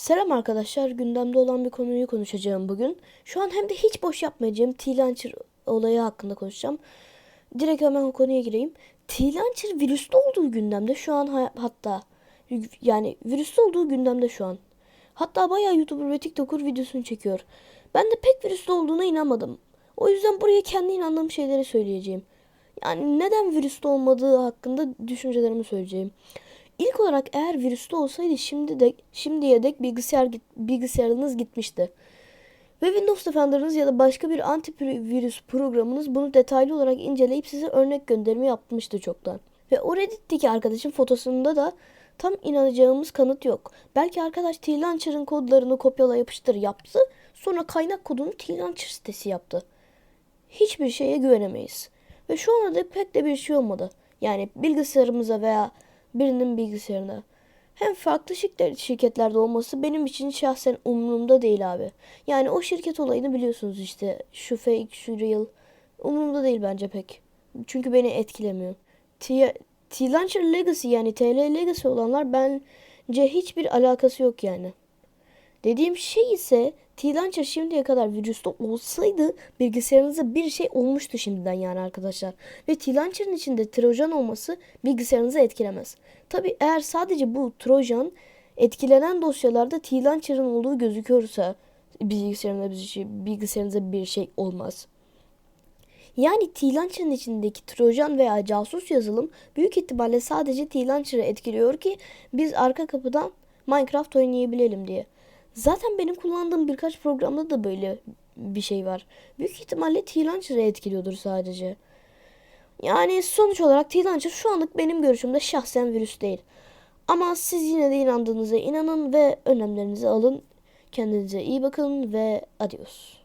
Selam arkadaşlar. Gündemde olan bir konuyu konuşacağım bugün. Şu an hem de hiç boş yapmayacağım. T-Launcher olayı hakkında konuşacağım. Direkt hemen o konuya gireyim. T-Launcher virüslü olduğu gündemde şu an hatta yani virüslü olduğu gündemde şu an. Hatta bayağı YouTuber ve TikToker videosunu çekiyor. Ben de pek virüslü olduğuna inanmadım. O yüzden buraya kendi inandığım şeyleri söyleyeceğim. Yani neden virüslü olmadığı hakkında düşüncelerimi söyleyeceğim. İlk olarak eğer virüslü olsaydı şimdi de şimdiye dek bilgisayar bilgisayarınız gitmişti. Ve Windows Defender'ınız ya da başka bir antivirüs programınız bunu detaylı olarak inceleyip size örnek gönderimi yapmıştı çoktan. Ve o Reddit'teki arkadaşın fotosunda da tam inanacağımız kanıt yok. Belki arkadaş T-Launcher'ın kodlarını kopyala yapıştır yaptı. Sonra kaynak kodunu T-Launcher sitesi yaptı. Hiçbir şeye güvenemeyiz. Ve şu ana da pek de bir şey olmadı. Yani bilgisayarımıza veya birinin bilgisayarına. Hem farklı şirketler, şirketlerde olması benim için şahsen umurumda değil abi. Yani o şirket olayını biliyorsunuz işte. Şu fake, şu real. Umurumda değil bence pek. Çünkü beni etkilemiyor. T-Launcher Legacy yani TL Legacy olanlar bence hiçbir alakası yok yani. Dediğim şey ise T-Launcher şimdiye kadar virüslü olsaydı bilgisayarınıza bir şey olmuştu şimdiden yani arkadaşlar. Ve T-Launcher'ın içinde Trojan olması bilgisayarınızı etkilemez. Tabi eğer sadece bu Trojan etkilenen dosyalarda T-Launcher'ın olduğu gözüküyorsa bilgisayarınıza bir şey, bilgisayarınıza bir şey olmaz. Yani T-Launcher'ın içindeki Trojan veya casus yazılım büyük ihtimalle sadece T-Launcher'ı etkiliyor ki biz arka kapıdan Minecraft oynayabilelim diye. Zaten benim kullandığım birkaç programda da böyle bir şey var. Büyük ihtimalle T-Launcher'ı etkiliyordur sadece. Yani sonuç olarak T-Launcher şu anlık benim görüşümde şahsen virüs değil. Ama siz yine de inandığınıza inanın ve önlemlerinizi alın. Kendinize iyi bakın ve adios.